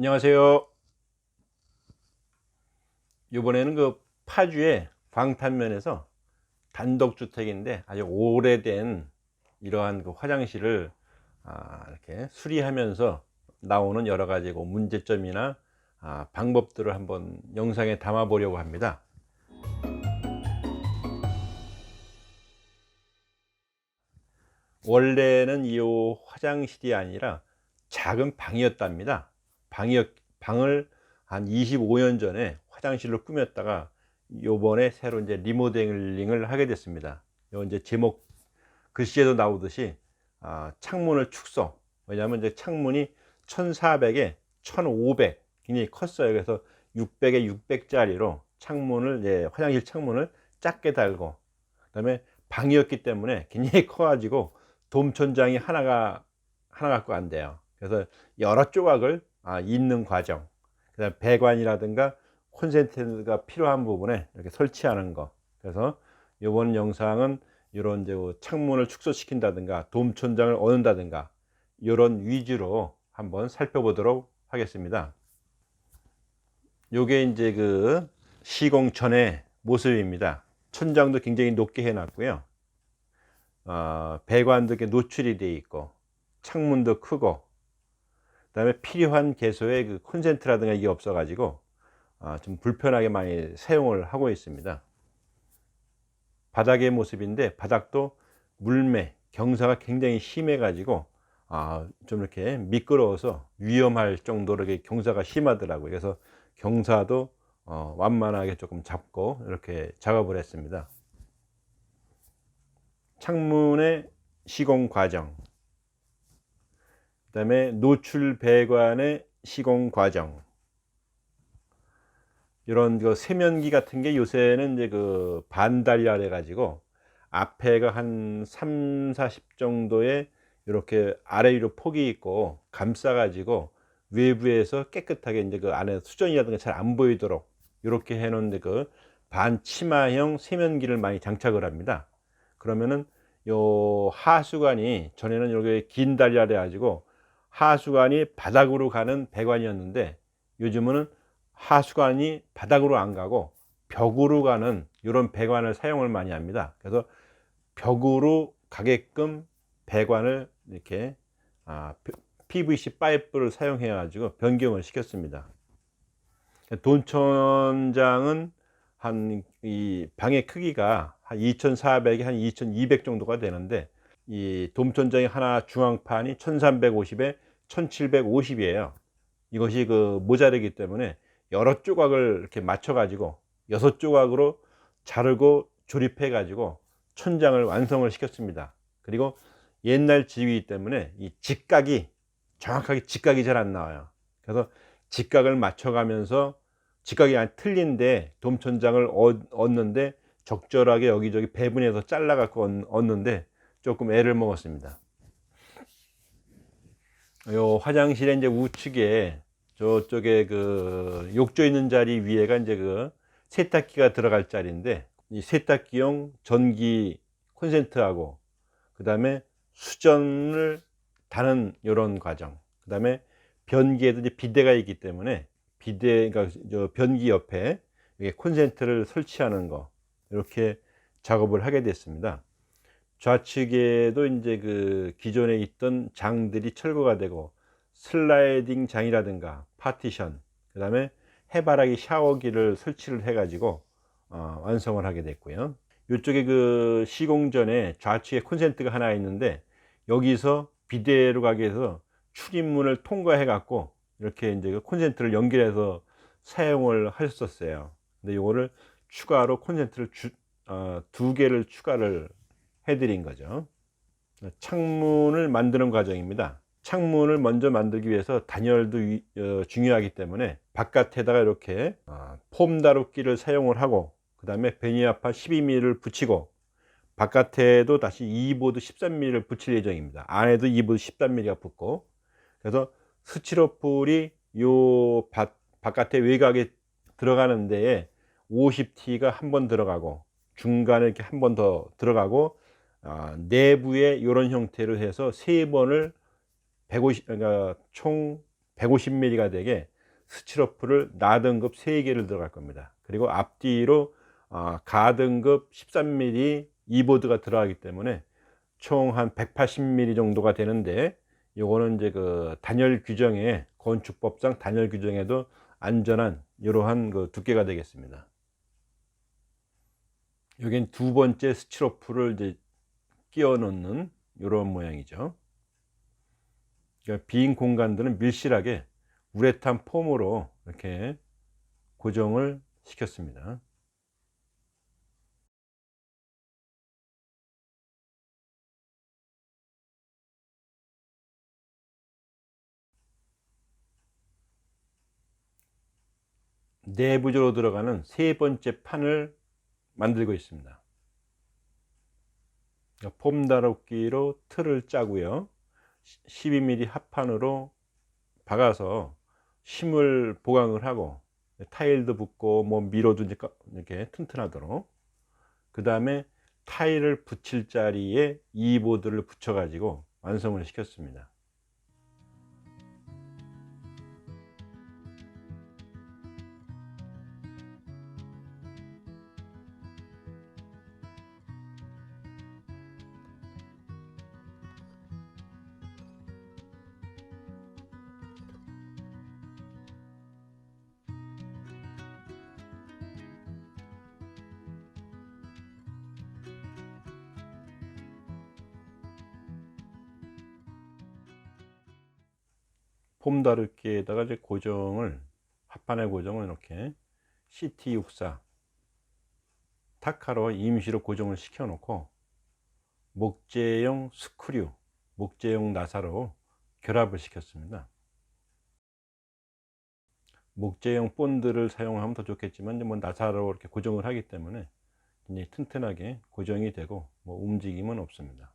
안녕하세요. 이번에는 그 파주의 광탄면에서 단독주택인데 아주 오래된 이러한 그 화장실을 아, 이렇게 수리하면서 나오는 여러 가지 그 문제점이나 아, 방법들을 한번 영상에 담아 보려고 합니다. 원래는 이 화장실이 아니라 작은 방이었답니다. 방이었, 방을 한 25년 전에 화장실로 꾸몄다가 요번에 새로 이제 리모델링을 하게 됐습니다. 요 이제 제목 글씨에도 나오듯이 아, 창문을 축소. 왜냐하면 이제 창문이 1400에 1500 굉장히 컸어요. 그래서 600에 600짜리로 창문을 이제 화장실 창문을 작게 달고 그다음에 방이었기 때문에 굉장히 커가지고 돔천장이 하나가 하나 갖고 안 돼요. 그래서 여러 조각을 아, 잇는 과정, 그다음 배관이라든가 콘센트가 필요한 부분에 이렇게 설치하는 거. 그래서 이번 영상은 이런 이제 뭐 창문을 축소시킨다든가 돔천장을 얻는다든가 이런 위주로 한번 살펴보도록 하겠습니다. 요게 이제 그 시공 전의 모습입니다. 천장도 굉장히 높게 해놨고요. 어, 배관도 이렇게 노출이 되어 있고 창문도 크고 그다음에 필요한 개소의 그 콘센트라든가 이게 없어가지고 아, 좀 불편하게 많이 사용을 하고 있습니다. 바닥의 모습인데 바닥도 물매 경사가 굉장히 심해가지고 아, 좀 이렇게 미끄러워서 위험할 정도로 이렇게 경사가 심하더라고요. 그래서 경사도 어, 완만하게 조금 잡고 이렇게 작업을 했습니다. 창문의 시공 과정, 그 다음에 노출 배관의 시공 과정, 이런 그 세면기 같은 게 요새는 이제 그 반달이라 해 가지고 앞에가 한 3, 40 정도의 이렇게 아래 위로 폭이 있고 감싸 가지고 외부에서 깨끗하게 이제 그 안에 수전이라든가 잘 안 보이도록 이렇게 해 놓은 그 반치마형 세면기를 많이 장착을 합니다. 그러면은 요 하수관이 전에는 이렇게 긴 다리라 해 가지고 하수관이 바닥으로 가는 배관이었는데 요즘은 하수관이 바닥으로 안 가고 벽으로 가는 이런 배관을 사용을 많이 합니다. 그래서 벽으로 가게끔 배관을 이렇게 아, PVC 파이프를 사용해 가지고 변경을 시켰습니다. 돈천장은 한 이 방의 크기가 한 2,400에 한 2,200 정도가 되는데 이 돔천장이 하나 중앙판이 1,350에 1,750이에요. 이것이 그 모자르기 때문에 여러 조각을 이렇게 맞춰 가지고 여섯 조각으로 자르고 조립해 가지고 천장을 완성을 시켰습니다. 그리고 옛날 집이기 때문에 이 직각이 정확하게 직각이 잘 안 나와요. 그래서 직각을 맞춰 가면서 직각이 안 틀린데 돔천장을 얻는데 적절하게 여기저기 배분해서 잘라 갖고 얻는데 조금 애를 먹었습니다. 요 화장실의 이제 우측에 저쪽에 그 욕조 있는 자리 위에가 이제 그 세탁기가 들어갈 자리인데 이 세탁기용 전기 콘센트하고 그 다음에 수전을 다는 이런 과정 그 다음에 변기에도 이제 비대가 있기 때문에 비대 그러니까 저 변기 옆에 콘센트를 설치하는 거 이렇게 작업을 하게 됐습니다. 좌측에도 이제 그 기존에 있던 장들이 철거가 되고 슬라이딩 장이라든가 파티션 그 다음에 해바라기 샤워기를 설치를 해 가지고 어, 완성을 하게 됐고요. 이쪽에 그 시공 전에 좌측에 콘센트가 하나 있는데 여기서 비대로 가게 해서 출입문을 통과해 갖고 이렇게 이제 그 콘센트를 연결해서 사용을 하셨었어요. 근데 이거를 추가로 콘센트를 주, 어, 두 개를 추가를 해드린 거죠. 창문을 만드는 과정입니다. 창문을 먼저 만들기 위해서 단열도 어, 중요하기 때문에 바깥에다가 이렇게 어, 폼 다루기를 사용을 하고 그 다음에 베니아파 12mm를 붙이고 바깥에도 다시 2보드 13mm를 붙일 예정입니다. 안에도 2보드 13mm가 붙고. 그래서 스티로폴이 요 바, 바깥에 외곽에 들어가는 데에 50T가 한 번 들어가고 중간에 이렇게 한 번 더 들어가고 어, 내부에 이런 형태로 해서 세 번을 150, 그러니까 총 150mm가 되게 스티로프를 나등급 3개를 들어갈 겁니다. 그리고 앞뒤로 아, 가등급 13mm 이보드가 들어가기 때문에 총 한 180mm 정도가 되는데 요거는 이제 그 단열 규정에 건축법상 단열 규정에도 안전한 이러한 그 두께가 되겠습니다. 여긴 두 번째 스티로프를 이제 끼워 넣는 이런 모양이죠. 그러니까 빈 공간들은 밀실하게 우레탄 폼으로 이렇게 고정을 시켰습니다. 내부적으로 들어가는 세 번째 판을 만들고 있습니다. 다루기로 틀을 짜고요. 12mm 합판으로 박아서 심을 보강을 하고 타일도 붙고 뭐 미로도 이렇게 튼튼하도록 그 다음에 타일을 붙일 자리에 이 보드를 붙여 가지고 완성을 시켰습니다. 폼 다루기에다가 이제 고정을 합판의 고정을 이렇게 CT64 타카로 임시로 고정을 시켜 놓고 목재용 스크류 목재용 나사로 결합을 시켰습니다. 목재용 본드를 사용하면 더 좋겠지만 뭐 나사로 이렇게 고정을 하기 때문에 굉장히 튼튼하게 고정이 되고 뭐 움직임은 없습니다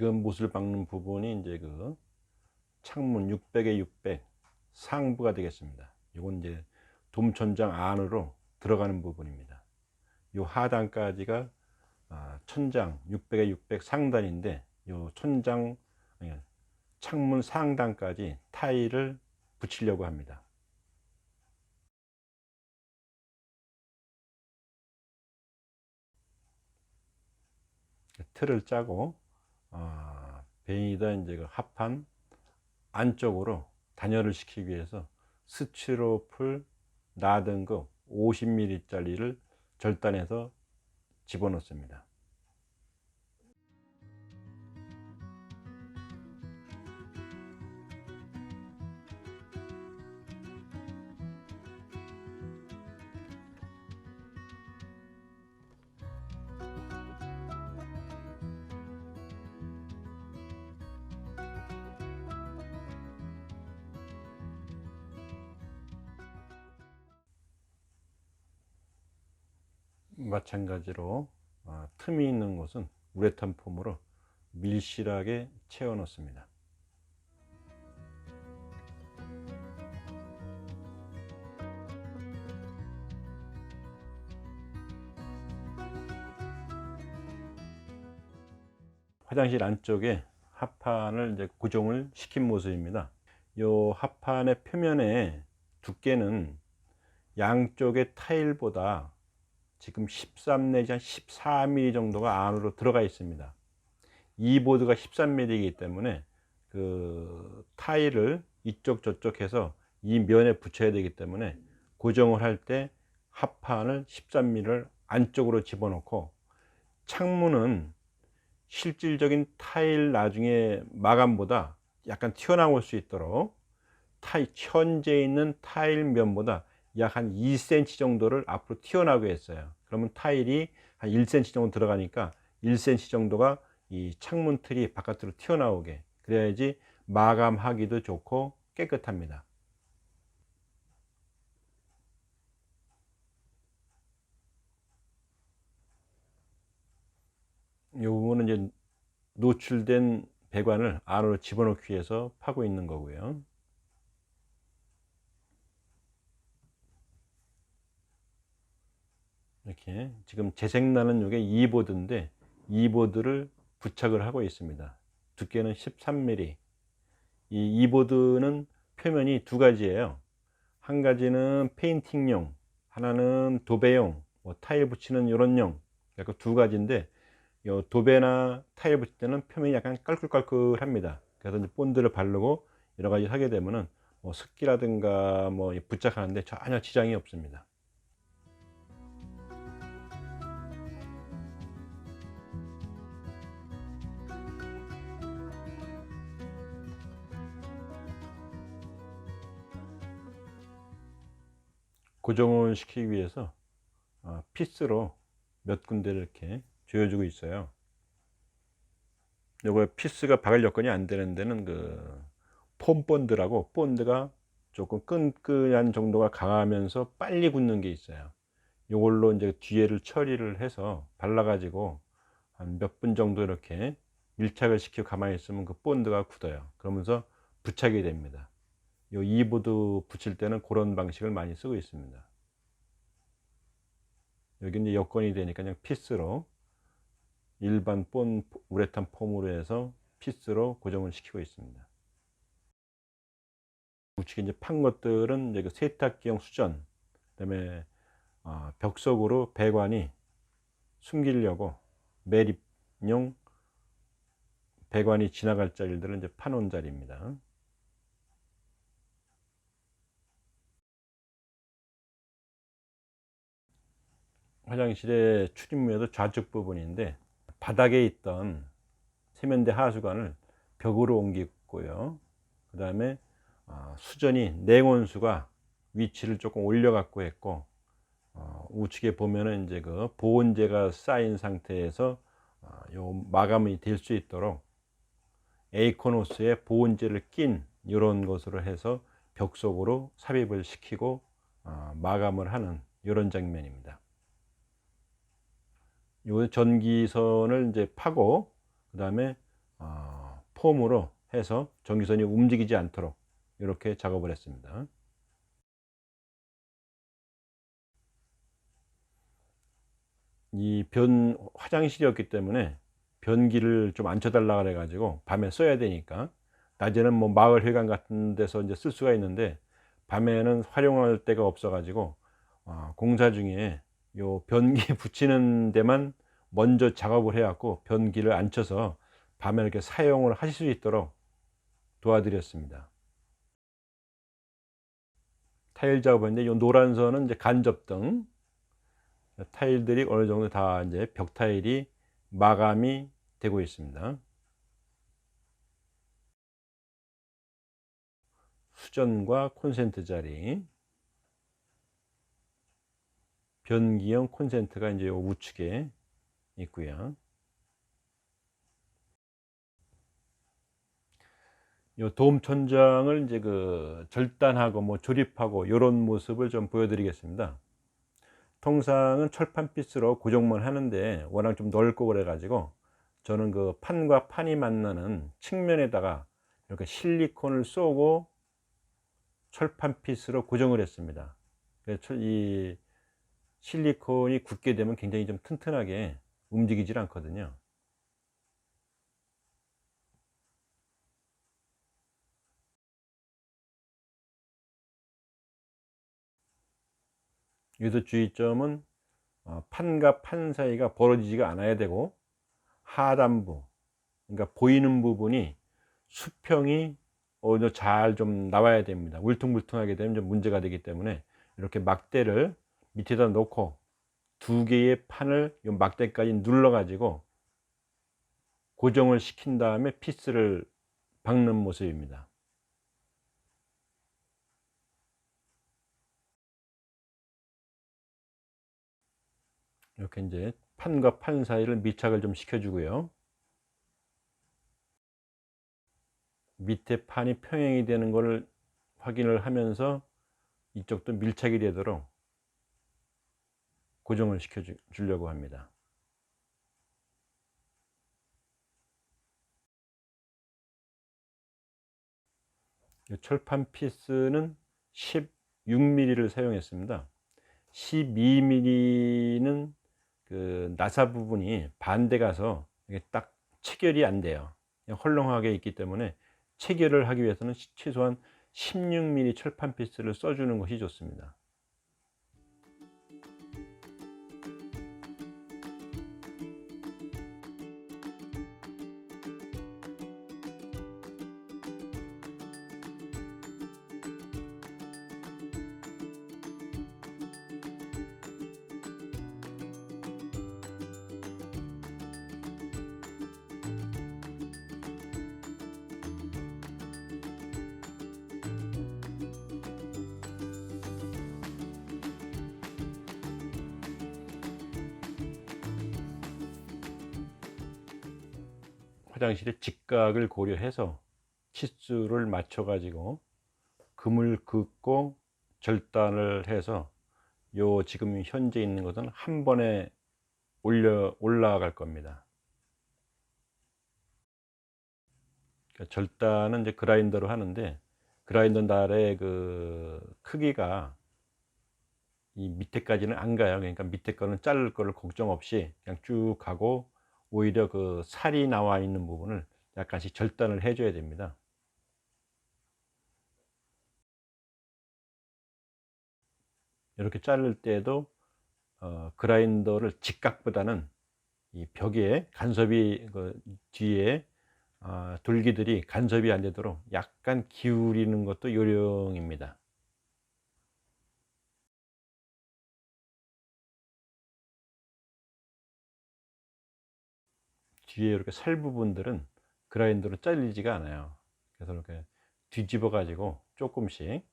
지금 못을 박는 부분이 이제 그 창문 600에 600 상부가 되겠습니다. 이건 이제 돔천장 안으로 들어가는 부분입니다. 이 하단까지가 아, 천장 600에 600 상단인데 이 천장 창문 상단까지 타일을 붙이려고 합니다. 틀을 짜고 아, 베이다 이제 그 합판 안쪽으로 단열을 시키기 위해서 스티로풀 나등급 50mm 짜리를 절단해서 집어넣습니다. 마찬가지로 아, 틈이 있는 곳은 우레탄 폼으로 밀실하게 채워 넣습니다. 화장실 안쪽에 합판을 이제 고정을 시킨 모습입니다. 이 합판의 표면의 두께는 양쪽의 타일보다 지금 13 내지 한 14mm 정도가 안으로 들어가 있습니다. 이 보드가 13mm이기 때문에 그 타일을 이쪽 저쪽 해서 이 면에 붙여야 되기 때문에 고정을 할 때 합판을 13mm를 안쪽으로 집어넣고 창문은 실질적인 타일 나중에 마감보다 약간 튀어나올 수 있도록 타일, 현재 있는 타일 면보다 약 한 2cm 정도를 앞으로 튀어나오게 했어요. 그러면 타일이 한 1cm 정도 들어가니까 1cm 정도가 이 창문 틀이 바깥으로 튀어나오게 그래야지 마감하기도 좋고 깨끗합니다. 요거는 이제 노출된 배관을 안으로 집어넣기 위해서 파고 있는 거고요. 이렇게 지금 재생나는 요게 2보드인데 2보드를 부착을 하고 있습니다. 두께는 13mm. 이 2보드는 표면이 두 가지예요. 한 가지는 페인팅용, 하나는 도배용, 뭐 타일 붙이는 이런 용. 약간 두 가지인데 요 도배나 타일 붙일 때는 표면이 약간 깔끌깔끌합니다. 그래서 이제 본드를 바르고 여러 가지 하게 되면은 뭐 습기라든가 뭐 부착하는데 전혀 지장이 없습니다. 고정을 시키기 위해서 어, 피스로 몇 군데를 이렇게 조여주고 있어요. 요거 피스가 박을 여건이 안 되는 데는 그 폼본드라고 본드가 조금 끈끈한 정도가 강하면서 빨리 굳는 게 있어요. 요걸로 이제 뒤에를 처리를 해서 발라가지고 한 몇 분 정도 이렇게 밀착을 시키고 가만히 있으면 그 본드가 굳어요. 그러면서 부착이 됩니다. 요 이보드 붙일 때는 그런 방식을 많이 쓰고 있습니다. 여기 이제 여건이 되니까 그냥 피스로 일반 본 우레탄 폼으로 해서 피스로 고정을 시키고 있습니다. 우측에 이제 판 것들은 이제 그 세탁기용 수전, 그다음에 어, 벽 속으로 배관이 숨기려고 매립용 배관이 지나갈 자리들은 이제 파놓은 자리입니다. 화장실의 출입문에도 좌측 부분인데 바닥에 있던 세면대 하수관을 벽으로 옮기고요. 그 다음에 어, 수전이 냉온수가 위치를 조금 올려 갖고 했고 어, 우측에 보면은 이제 그 보온재가 쌓인 상태에서 어, 요 마감이 될 수 있도록 에이코노스에 보온재를 낀 이런 것으로 해서 벽 속으로 삽입을 시키고 어, 마감을 하는 이런 장면입니다. 요 전기선을 이제 파고 그 다음에 어, 폼으로 해서 전기선이 움직이지 않도록 이렇게 작업을 했습니다. 이 변 화장실이었기 때문에 변기를 좀 앉혀달라 그래 가지고 밤에 써야 되니까 낮에는 뭐 마을 회관 같은 데서 이제 쓸 수가 있는데 밤에는 활용할 데가 없어 가지고 어, 공사 중에 요 변기 붙이는 데만 먼저 작업을 해갖고 변기를 앉혀서 밤에 이렇게 사용을 하실 수 있도록 도와드렸습니다. 타일 작업인데 이 노란 선은 이제 간접등 타일들이 어느 정도 다 이제 벽 타일이 마감이 되고 있습니다. 수전과 콘센트 자리 변기형 콘센트가 이제 우측에 있고요. 요 도움 천장을 이제 그 절단하고 뭐 조립하고 이런 모습을 좀 보여드리겠습니다. 통상은 철판 피스로 고정만 하는데 워낙 좀 넓고 그래 가지고 저는 그 판과 판이 만나는 측면에다가 이렇게 실리콘을 쏘고 철판 피스로 고정을 했습니다. 이 실리콘이 굳게 되면 굉장히 좀 튼튼하게 움직이질 않거든요. 여기서 주의점은 어, 판과 판 사이가 벌어지지가 않아야 되고 하단부 그러니까 보이는 부분이 수평이 어느 잘좀 나와야 됩니다. 울퉁불퉁하게 되면 좀 문제가 되기 때문에 이렇게 막대를 밑에다 놓고 두 개의 판을 이 막대까지 눌러 가지고 고정을 시킨 다음에 피스를 박는 모습입니다. 이렇게 이제 판과 판 사이를 밀착을 좀 시켜주고요. 밑에 판이 평행이 되는 것을 확인을 하면서 이쪽도 밀착이 되도록 고정을 시켜 주려고 합니다. 철판 피스는 16mm를 사용했습니다. 12mm는 그 나사 부분이 반대 가서 딱 체결이 안 돼요. 헐렁하게 있기 때문에 체결을 하기 위해서는 최소한 16mm 철판 피스를 써주는 것이 좋습니다. 화장실의 직각을 고려해서 치수를 맞춰 가지고 금을 긋고 절단을 해서 요 지금 현재 있는 것은 한 번에 올려 올라갈 겁니다. 그러니까 절단은 이제 그라인더로 하는데 그라인더 날의 그 크기가 이 밑에까지는 안 가요. 그러니까 밑에 거는 자를 거를 걱정 없이 그냥 쭉 가고 오히려 그 살이 나와 있는 부분을 약간씩 절단을 해줘야 됩니다. 이렇게 자를 때도 어, 그라인더를 직각보다는 이 벽에 간섭이 그 뒤에 어, 돌기들이 간섭이 안 되도록 약간 기울이는 것도 요령입니다. 뒤에 이렇게 살 부분들은 그라인더로 잘리지가 않아요. 그래서 이렇게 뒤집어 가지고 조금씩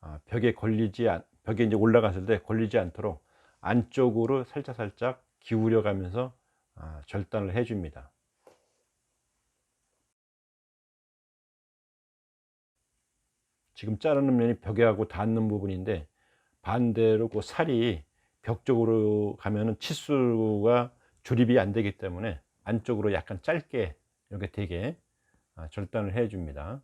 아, 벽에 걸리지 않, 벽에 이제 올라갔을 때 걸리지 않도록 안쪽으로 살짝 살짝 기울여 가면서 아, 절단을 해 줍니다. 지금 자르는 면이 벽에하고 닿는 부분인데 반대로 그 살이 벽 쪽으로 가면은 치수가 조립이 안 되기 때문에 안쪽으로 약간 짧게 이렇게 되게 아, 절단을 해 줍니다.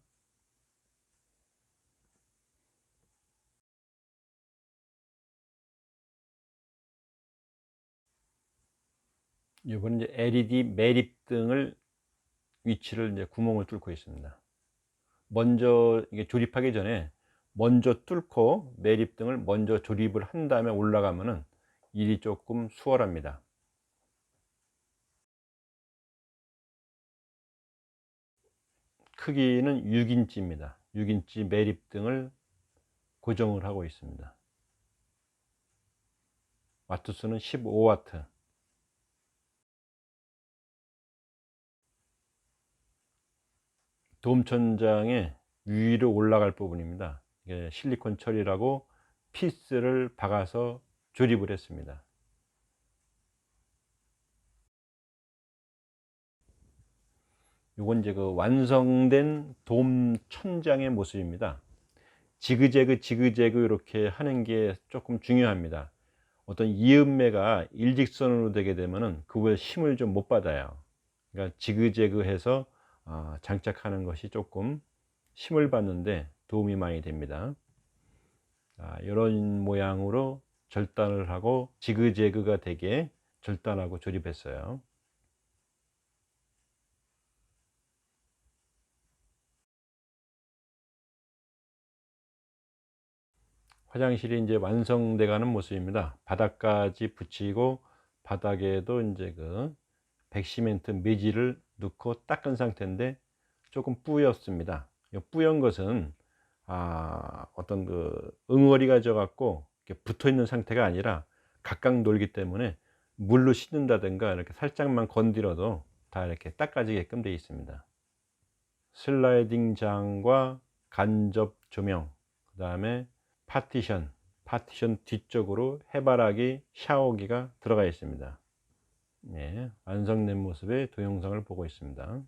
이번에 이제 LED 매립 등을 위치를 이제 구멍을 뚫고 있습니다. 먼저 이게 조립하기 전에 먼저 뚫고 매립 등을 먼저 조립을 한 다음에 올라가면은 일이 조금 수월합니다. 크기는 6인치입니다. 6인치 매립 등을 고정을 하고 있습니다. 와트수는 15와트. 돔천장의 위로 올라갈 부분입니다. 실리콘 처리라고 피스를 박아서 조립을 했습니다. 이건 이제 그 완성된 돔 천장의 모습입니다. 지그재그 지그재그 이렇게 하는 게 조금 중요합니다. 어떤 이음매가 일직선으로 되게 되면은 그거에 힘을 좀 못 받아요. 그러니까 지그재그해서 아, 장착하는 것이 조금 힘을 받는데 도움이 많이 됩니다. 이런 모양으로 절단을 하고 지그재그가 되게 절단하고 조립했어요. 화장실이 이제 완성돼 가는 모습입니다. 바닥까지 붙이고 바닥에도 이제 그 백시멘트 매질을 넣고 닦은 상태인데 조금 뿌였습니다. 뿌연 것은 아, 어떤 그 응어리가 져 갖고 붙어 있는 상태가 아니라 각각 놀기 때문에 물로 씻는다든가 이렇게 살짝만 건드려도 다 이렇게 닦아지게끔 되어 있습니다. 슬라이딩 장과 간접 조명, 그 다음에 파티션, 파티션 뒤쪽으로 해바라기 샤워기가 들어가 있습니다. 네, 완성된 모습의 동영상을 보고 있습니다.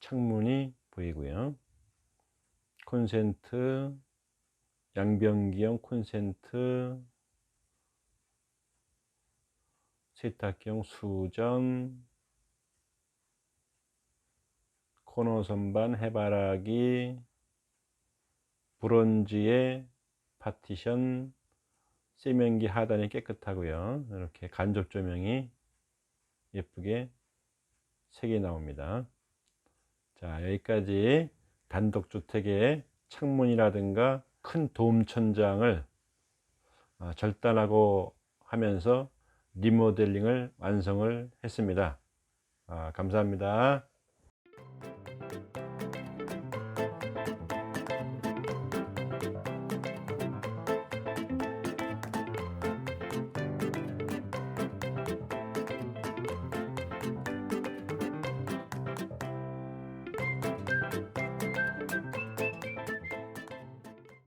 창문이 보이고요. 콘센트, 양변기형 콘센트, 세탁기용 수전, 코너 선반 해바라기 브론즈의 파티션 세면기 하단이 깨끗하고요. 이렇게 간접 조명이 예쁘게 색이 나옵니다. 자, 여기까지 단독주택의 창문이라든가 큰 도움 천장을 아, 절단하고 하면서 리모델링을 완성을 했습니다. 아, 감사합니다.